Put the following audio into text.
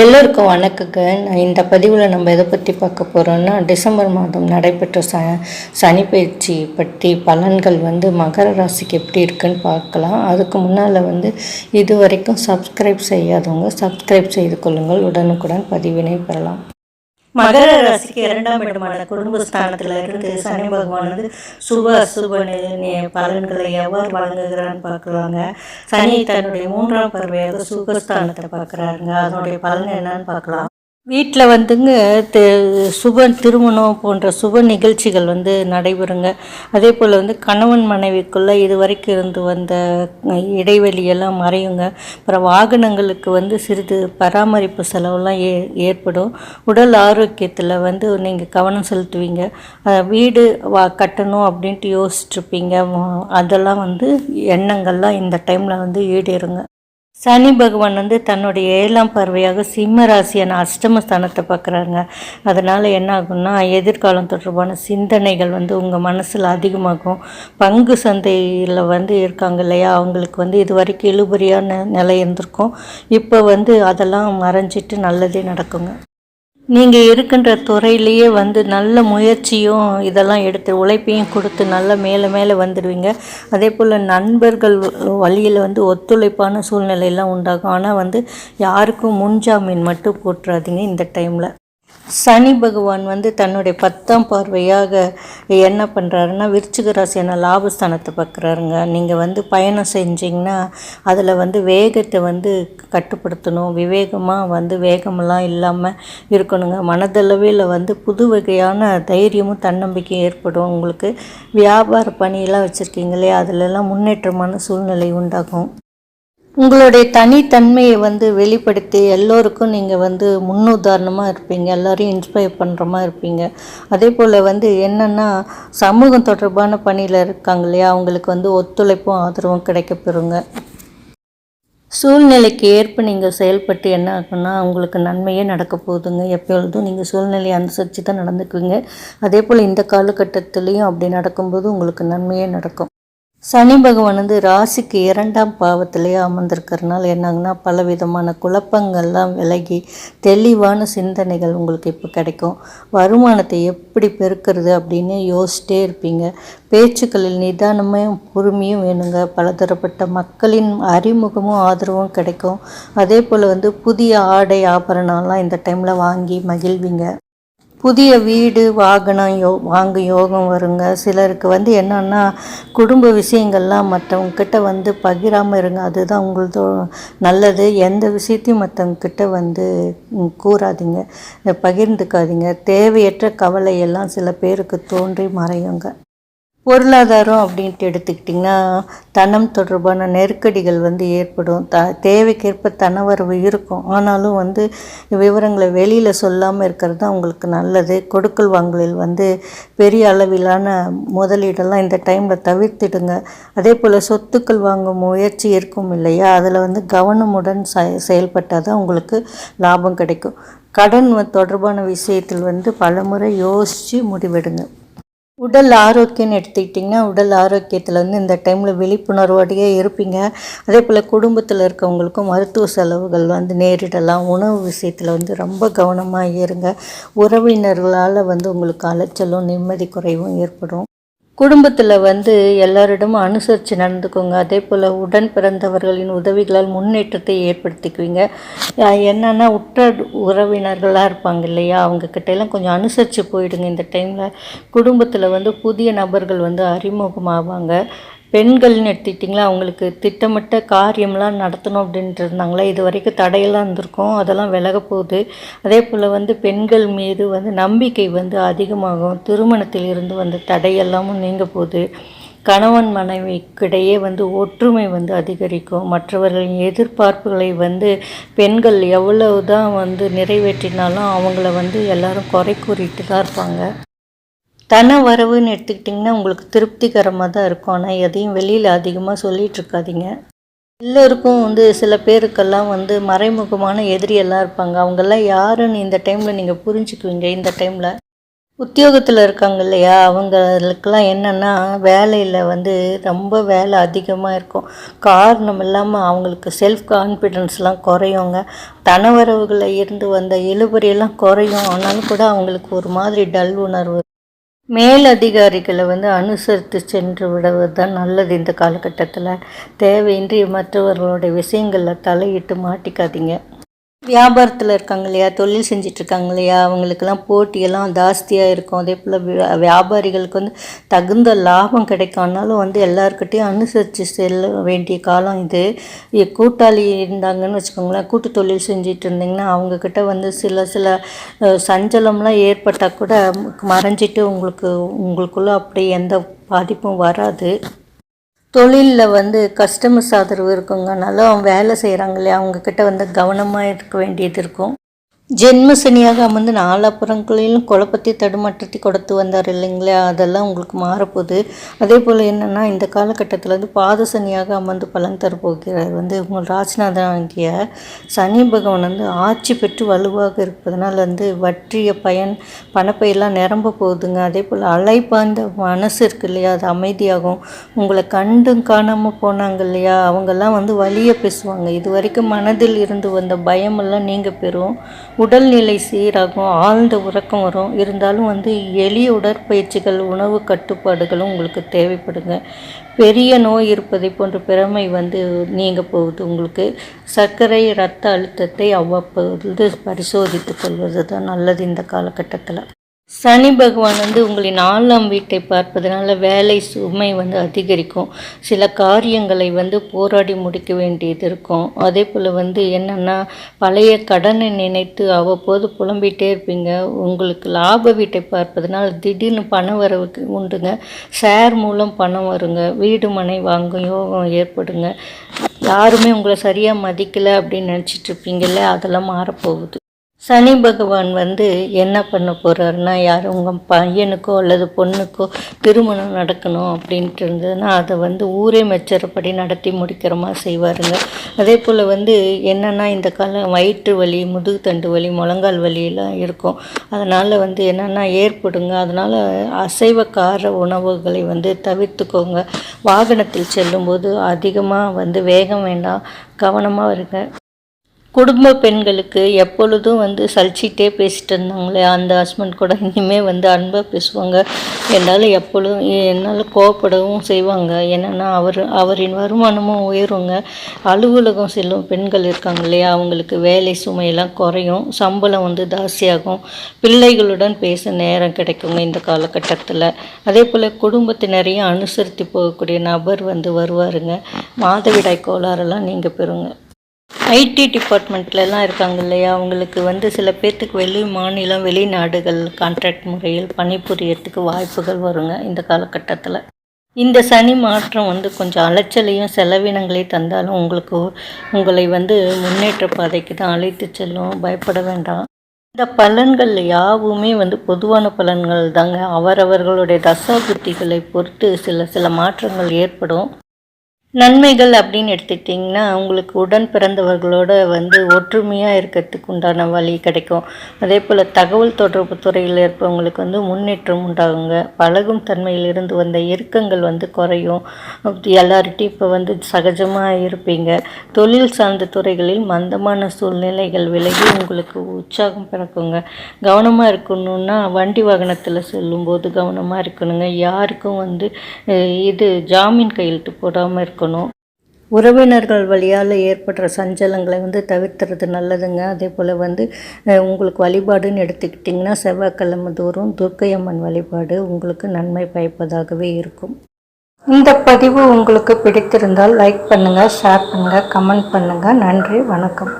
எல்லோருக்கும் வணக்கங்க. நான் இந்த பதிவில் நம்ம எதை பற்றி பார்க்க போகிறோம்னா டிசம்பர் மாதம் நடைபெற்ற ச சனி பயிற்சி பற்றி பலன்கள் வந்து மகர ராசிக்கு எப்படி இருக்குன்னு பார்க்கலாம். அதுக்கு முன்னால் வந்து இது வரைக்கும் சப்ஸ்கிரைப் செய்யாதவங்க சப்ஸ்கிரைப் செய்து கொள்ளுங்கள். உடனுக்குடன் பதிவினை பெறலாம். மகர ராசிக்கு இரண்டாம் இடமான குடும்பஸ்தானத்தில் இருந்து சனி பகவான் வந்து சுப அசுப பலன்களை எவ்வாறு வழங்குகிறான்னு பார்க்குறாங்க சனி தன்னுடைய மூன்றாம் பறவையாக சுகஸ்தானத்தை பார்க்குறாருங்க. அதனுடைய பலன் என்னன்னு பார்க்கலாம். வீட்டில் வந்துங்க சுப திருமணம் போன்ற சுப நிகழ்ச்சிகள் வந்து நடைபெறுங்க. அதே போல் வந்து கணவன் மனைவிக்குள்ளே இதுவரைக்கும் இருந்து வந்த இடைவெளியெல்லாம் மறையுங்க. அப்புறம் வாகனங்களுக்கு வந்து சிறிது பராமரிப்பு செலவெல்லாம் ஏ ஏற்படும். உடல் ஆரோக்கியத்தில் வந்து நீங்கள் கவனம் செலுத்துவீங்க. வீடு வா கட்டணும் அப்படின்ட்டு யோசிச்சுருப்பீங்க. அதெல்லாம் வந்து எண்ணங்கள்லாம் இந்த டைமில் வந்து ஈடேறுங்க. சனி பகவான் வந்து தன்னுடைய ஏழாம் பார்வையாக சிம்ம ராசியான அஷ்டமஸ்தானத்தை பார்க்குறாருங்க. அதனால் என்ன ஆகும்னா எதிர்காலம் தொடர்பான சிந்தனைகள் வந்து உங்கள் மனசில் அதிகமாகும். பங்கு சந்தையில் வந்து இருக்காங்க இல்லையா? அவங்களுக்கு வந்து இது வரைக்கும் இழுபறியான நிலை இருந்திருக்கும். இப்போ வந்து அதெல்லாம் மறைஞ்சிட்டு நல்லதே நடக்குங்க. நீங்கள் இருக்கின்ற துறையிலேயே வந்து நல்ல முயற்சியும் இதெல்லாம் எடுத்து உழைப்பையும் கொடுத்து நல்ல மேலே மேலே வந்துடுவீங்க அதே போல் நண்பர்கள் வழியில் வந்து ஒத்துழைப்பான சூழ்நிலையெல்லாம் உண்டாகும். ஆனால் வந்து யாருக்கும் முன்ஜாமீன் மட்டும் போட்டுறாதீங்க இந்த டைமில். சனி பகவான் வந்து தன்னுடைய பத்தாம் பார்வையாக என்ன பண்ணுறாருன்னா விருச்சிக ராசியான லாபஸ்தானத்தை பார்க்குறாருங்க. நீங்கள் வந்து பயணம் செஞ்சிங்கன்னா அதில் வந்து வேகத்தை வந்து கட்டுப்படுத்தணும். விவேகமாக வந்து வேகமெல்லாம் இல்லாமல் இருக்கணுங்க. மனதளவில் வந்து புது வகையான தைரியமும் தன்னம்பிக்கையும் ஏற்படும். உங்களுக்கு வியாபார பணியெல்லாம் வச்சுருக்கீங்களே அதிலெல்லாம் முன்னேற்றமான சூழ்நிலை உண்டாகும். உங்களுடைய தனித்தன்மையை வந்து வெளிப்படுத்தி எல்லோருக்கும் நீங்கள் வந்து முன்னுதாரணமாக இருப்பீங்க. எல்லோரையும் இன்ஸ்பயர் பண்ணுற மாதிரி இருப்பீங்க. அதே போல் வந்து என்னென்னா சமூகம் தொடர்பான பணியில் இருக்காங்க இல்லையா? அவங்களுக்கு வந்து ஒத்துழைப்பும் ஆதரவும் கிடைக்கப்பெறுங்க. சூழ்நிலைக்கு ஏற்ப நீங்கள் செயல்பட்டு என்ன ஆகும்னா உங்களுக்கு நன்மையே நடக்க போகுதுங்க. எப்பொழுதும் நீங்கள் சூழ்நிலையை அனுசரித்து தான் நடந்துக்குவீங்க. அதே போல் இந்த காலகட்டத்துலேயும் அப்படி நடக்கும்போது உங்களுக்கு நன்மையே நடக்கும். சனி பகவான் வந்து ராசிக்கு இரண்டாம் பாவத்திலேயே அமர்ந்திருக்கிறதுனால என்னாகுன்னா பல விதமான குழப்பங்கள்லாம் விலகி தெளிவான சிந்தனைகள் உங்களுக்கு இப்போ கிடைக்கும். வருமானத்தை எப்படி பெருக்கிறது அப்படின்னு யோசிச்சிட்டே இருப்பீங்க. பேச்சுக்களில் நிதானமும் பொறுமையும் வேணுங்க. பலதரப்பட்ட மக்களின் அறிமுகமும் ஆதரவும் கிடைக்கும். அதே போல் வந்து புதிய ஆடை ஆபரணம்லாம் இந்த டைமில் வாங்கி மகிழ்வீங்க. புதிய வீடு வாகனம் யோ வாங்க யோகம் வருங்க. சிலருக்கு வந்து என்னன்னா குடும்ப விஷயங்கள்லாம் மற்றவங்கக்கிட்ட வந்து பகிராமல் இருங்க. அதுதான் உங்களது நல்லது. எந்த விஷயத்தையும் மற்றவங்கக்கிட்ட வந்து கூறாதீங்க. பகிர்ந்துக்காதீங்க. தேவையற்ற கவலையெல்லாம் சில பேருக்கு தோன்றி மறையுங்க. பொருளாதாரம் அப்படின்ட்டு எடுத்துக்கிட்டிங்கன்னா தனம் தொடர்பான நெருக்கடிகள் வந்து ஏற்படும். த தேவைக்கேற்ப தனவரவு இருக்கும். ஆனாலும் வந்து விவரங்களை வெளியில் சொல்லாமல் இருக்கிறது தான் உங்களுக்கு நல்லது. கொடுக்கல் வாங்கலில் வந்து பெரிய அளவிலான முதலீடெல்லாம் இந்த டைமில் தவிர்த்திடுங்க. அதே போல் சொத்துக்கள் வாங்கும் முயற்சி இருக்கும் இல்லையா? அதில் வந்து கவனமுடன் செ செயல்பட்டால் தான் உங்களுக்கு லாபம் கிடைக்கும். கடன் தொடர்பான விஷயத்தில் வந்து பலமுறை யோசித்து முடிவெடுங்க. உடல் ஆரோக்கியம்னு எடுத்துக்கிட்டிங்கன்னா உடல் ஆரோக்கியத்தில் வந்து இந்த டைமில் விழிப்புணர்வோடையே இருப்பீங்க. அதே போல் குடும்பத்தில் இருக்கவங்களுக்கும் மருத்துவ செலவுகள் வந்து நேரிடலாம். உணவு விஷயத்தில் வந்து ரொம்ப கவனமாக இருங்க. உறவினர்களால் வந்து உங்களுக்கு அலைச்சலும் நிம்மதி குறைவும் ஏற்படும். குடும்பத்தில் வந்து எல்லாரிடமும் அனுசரித்து நடந்துக்கோங்க. அதே போல் உடன் பிறந்தவர்களின் உதவிகளால் முன்னேற்றத்தை ஏற்படுத்திக்குவீங்க. என்னென்னா உற்ற உறவினர்களாக இருப்பாங்க இல்லையா? அவங்க கொஞ்சம் அனுசரித்து போயிடுங்க. இந்த டைமில் குடும்பத்தில் வந்து புதிய நபர்கள் வந்து அறிமுகமாவாங்க. பெண்கள்னு எடுத்துக்கிட்டிங்களா அவங்களுக்கு திட்டமிட்ட காரியம்லாம் நடத்தணும் அப்படின்ட்டு இருந்தாங்களா இது வரைக்கும் தடையெல்லாம் இருந்திருக்கும் அதெல்லாம் விலக போகுது. அதே போல் வந்து பெண்கள் மீது வந்து நம்பிக்கை வந்து அதிகமாகும். திருமணத்தில் இருந்து வந்த தடையெல்லாமும் நீங்க போகுது. கணவன் மனைவிக்கிடையே வந்து ஒற்றுமை வந்து அதிகரிக்கும். மற்றவர்களின் எதிர்பார்ப்புகளை வந்து பெண்கள் எவ்வளவு தான் வந்து நிறைவேற்றினாலும் அவங்கள வந்து எல்லாரும் குறை கூறிட்டு தான் இருப்பாங்க. தன வரவுன்னு எடுத்துக்கிட்டிங்கன்னா உங்களுக்கு திருப்திகரமாக தான் இருக்கும். ஆனால் எதையும் வெளியில் அதிகமாக சொல்லிகிட்டு இருக்காதீங்க. எல்லோருக்கும் வந்து சில பேருக்கெல்லாம் வந்து மறைமுகமான எதிரியெல்லாம் இருப்பாங்க. அவங்கெல்லாம் யாருன்னு இந்த டைமில் நீங்கள் புரிஞ்சுக்குவீங்க. இந்த டைமில் உத்தியோகத்தில் இருக்காங்க இல்லையா? அவங்களுக்கெல்லாம் என்னென்னா வேலையில் வந்து ரொம்ப வேலை அதிகமாக இருக்கும். காரணம் இல்லாமல் அவங்களுக்கு செல்ஃப் கான்ஃபிடென்ஸ்லாம் குறையுங்க. தனவரவுகளில் இருந்து வந்த இழுபறியெல்லாம் குறையும். ஆனாலும் கூட அவங்களுக்கு ஒரு மாதிரி டல் உணர்வு மேலதிகாரிகளை வந்து அனுசரித்து சென்று விடுவது தான் நல்லது இந்த காலகட்டத்தில். தேவையின்றி மற்றவர்களுடைய விஷயங்களில் தலையிட்டு மாட்டிக்காதீங்க. வியாபாரத்தில் இருக்காங்க இல்லையா? தொழில் செஞ்சிட்ருக்காங்க இல்லையா? அவங்களுக்கெல்லாம் போட்டியெல்லாம் ஜாஸ்தியாக இருக்கும். அதே போல் வியாபாரிகளுக்கு வந்து தகுந்த லாபம் கிடைக்கானாலும் வந்து எல்லாருக்கிட்டையும் அனுசரித்து செல்ல வேண்டிய காலம் இது. கூட்டாளி இருந்தாங்கன்னு வச்சுக்கோங்களேன். கூட்டு தொழில் செஞ்சிட்டு இருந்தீங்கன்னா அவங்கக்கிட்ட வந்து சில சில சஞ்சலம்லாம் ஏற்பட்டால் கூட மறைஞ்சிட்டு உங்களுக்கு உங்களுக்குள்ளே அப்படி எந்த பாதிப்பும் வராது. தொழிலில் வந்து கஸ்டமர்ஸ் ஆதரவு இருக்குங்கனாலும் அவங்க வேலை செய்கிறாங்க இல்லையா அவங்கக்கிட்ட வந்து கவனமாக இருக்க வேண்டியது இருக்கும். ஜென்ம சனியாக அமர்ந்து நாலாப்புறங்களிலும் குழப்பத்தை தடுமாற்றத்தை கொடுத்து வந்தார் இல்லைங்களா? அதெல்லாம் உங்களுக்கு மாறப்போகுது. அதே போல் என்னென்னா இந்த காலகட்டத்தில் வந்து பாத சனியாக அமர்ந்து பலன் தரப்போகிறார் வந்து உங்கள் ராஜ்நாதன் சனி பகவான் வந்து ஆட்சி பெற்று வலுவாக இருப்பதனால் வந்து வற்றிய பயன் பணப்பையெல்லாம் நிரம்ப போகுதுங்க. அதே போல் அலைப்பாய்ந்த மனசு இருக்கு இல்லையா? அது அமைதியாகும். உங்களை கண்டும் காணாமல் போனாங்க இல்லையா? அவங்கெல்லாம் வந்து வழியை பேசுவாங்க. இது வரைக்கும் மனதில் இருந்து வந்த பயமெல்லாம் நீங்கள் பெறும். உடல்நிலை சீராகும் ஆழ்ந்த உறக்கம் வரும். இருந்தாலும் வந்து எளிய உடற்பயிற்சிகள் உணவு கட்டுப்பாடுகளும் உங்களுக்கு தேவைப்படுங்க. பெரிய நோய் இருப்பதை போன்ற பிறமை வந்து நீங்க போகுது உங்களுக்கு. சர்க்கரை இரத்த அழுத்தத்தை அவ்வப்போது பரிசோதித்து கொள்வது தான் நல்லது இந்த காலகட்டத்தில். சனி பகவான் வந்து உங்களின் நாலாம் வீட்டை பார்ப்பதனால வேலை சுமை வந்து அதிகரிக்கும். சில காரியங்களை வந்து போராடி முடிக்க வேண்டியது இருக்கும். அதே போல் வந்து என்னென்னா பழைய கடனை நினைத்து அவ்வப்போது புலம்பிகிட்டே இருப்பீங்க. உங்களுக்கு லாப வீட்டை பார்ப்பதனால திடீர்னு பணம் வரவுக்கு உண்டுங்க. ஷேர் மூலம் பணம் வருங்க. வீடு மனை வாங்கும் யோகம் ஏற்படுங்க. யாருமே உங்களை சரியாக மதிக்கலை அப்படின்னு நினச்சிட்ருப்பீங்கல்ல அதெல்லாம் மாறப்போகுது. சனி பகவான் வந்து என்ன பண்ண போகிறாருன்னா யார் உங்கள் பையனுக்கோ அல்லது பொண்ணுக்கோ திருமணம் நடக்கணும் அப்படின்ட்டு இருந்ததுன்னா அதை வந்து ஊரே மெச்சரப்படி நடத்தி முடிக்கிற மாதிரி செய்வாருங்க. அதே போல் வந்து என்னென்னா இந்த காலம் வயிற்று வலி முதுகு தண்டு வலி முழங்கால் வலியெல்லாம் இருக்கும். அதனால் வந்து என்னென்னா ஏற்படுங்க. அதனால் அசைவ கார உணவுகளை வந்து தவிர்த்துக்கோங்க. வாகனத்தில் செல்லும்போது அதிகமாக வந்து வேகம் வேண்டாம். கவனமாக இருங்க. குடும்ப பெண்களுக்கு எப்பொழுதும் வந்து சலிச்சிட்டே பேசிட்டு இருந்தாங்களே அந்த ஹஸ்பண்ட் கூட இனிமேல் வந்து அன்பாக பேசுவாங்க. என்னால் எப்பொழுதும் என்னால் கோவப்படவும் செய்வாங்க. என்னென்னா அவர் அவரின் வருமானமும் உயருங்க. அலுவலகம் செல்லும் பெண்கள் இருக்காங்க இல்லையா அவங்களுக்கு வேலை சுமையெல்லாம் குறையும். சம்பளம் வந்து தாசியாகும் பிள்ளைகளுடன் பேச நேரம் கிடைக்குங்க இந்த காலகட்டத்தில். அதே போல் குடும்பத்தினரையும் அனுசரித்து போகக்கூடிய நபர் வந்து வருவாருங்க. மாதவிடாய் கோளாறெல்லாம் நீங்கள் பெறுங்க. ஐடி டிபார்ட்மெண்ட்லலாம் இருக்காங்க இல்லையா? அவங்களுக்கு வந்து சில பேர்த்துக்கு வெளி மாநிலம் வெளிநாடுகள் கான்ட்ராக்ட் முறையில் பணிபுரியறதுக்கு வாய்ப்புகள் வருங்க இந்த காலகட்டத்தில். இந்த சனி மாற்றம் வந்து கொஞ்சம் அலைச்சலையும் செலவினங்களையும் தந்தாலும் உங்களுக்கு உங்களை வந்து முன்னேற்ற பாதைக்கு தான் அழைத்து செல்லும். பயப்பட வேண்டாம். இந்த பலன்கள் யாவுமே வந்து பொதுவான பலன்கள் தாங்க. அவரவர்களுடைய தசா புத்திகளை பொறுத்து சில சில மாற்றங்கள் ஏற்படும். நன்மைகள் அப்படின்னு எடுத்துக்கிட்டிங்கன்னா உங்களுக்கு உடன் பிறந்தவர்களோட வந்து ஒற்றுமையாக இருக்கிறதுக்கு உண்டான வழி கிடைக்கும். அதே போல் தகவல் தொடர்பு துறையில் இருப்பவங்களுக்கு வந்து முன்னேற்றம் உண்டாகுங்க. பழகும் தன்மையிலிருந்து வந்த இறுக்கங்கள் வந்து குறையும். எல்லார்கிட்டையும் இப்போ வந்து சகஜமாக இருப்பீங்க. தொழில் சார்ந்த துறைகளில் மந்தமான சூழ்நிலைகள் விலகி உங்களுக்கு உற்சாகம் பிறக்குங்க. கவனமாக இருக்கணும்னா வண்டி வாகனத்தில் செல்லும்போது கவனமாக இருக்கணுங்க. யாருக்கும் வந்து இது ஜாமீன் கையெழுத்து போடாமல் இருக்கும் இருக்கணும் உறவினர்கள் வழியால் ஏற்படுற சஞ்சலங்களை வந்து தவிர்த்துறது நல்லதுங்க. அதே போல் வந்து உங்களுக்கு வழிபாடுன்னு எடுத்துக்கிட்டிங்கன்னா செவ்வாய்க்கிழமை தோறும் துர்க்கையம்மன் வழிபாடு உங்களுக்கு நன்மை பயப்பதாகவே இருக்கும். இந்த பதிவு உங்களுக்கு பிடித்திருந்தால் லைக் பண்ணுங்கள் ஷேர் பண்ணுங்கள் கமெண்ட் பண்ணுங்கள் நன்றி வணக்கம்.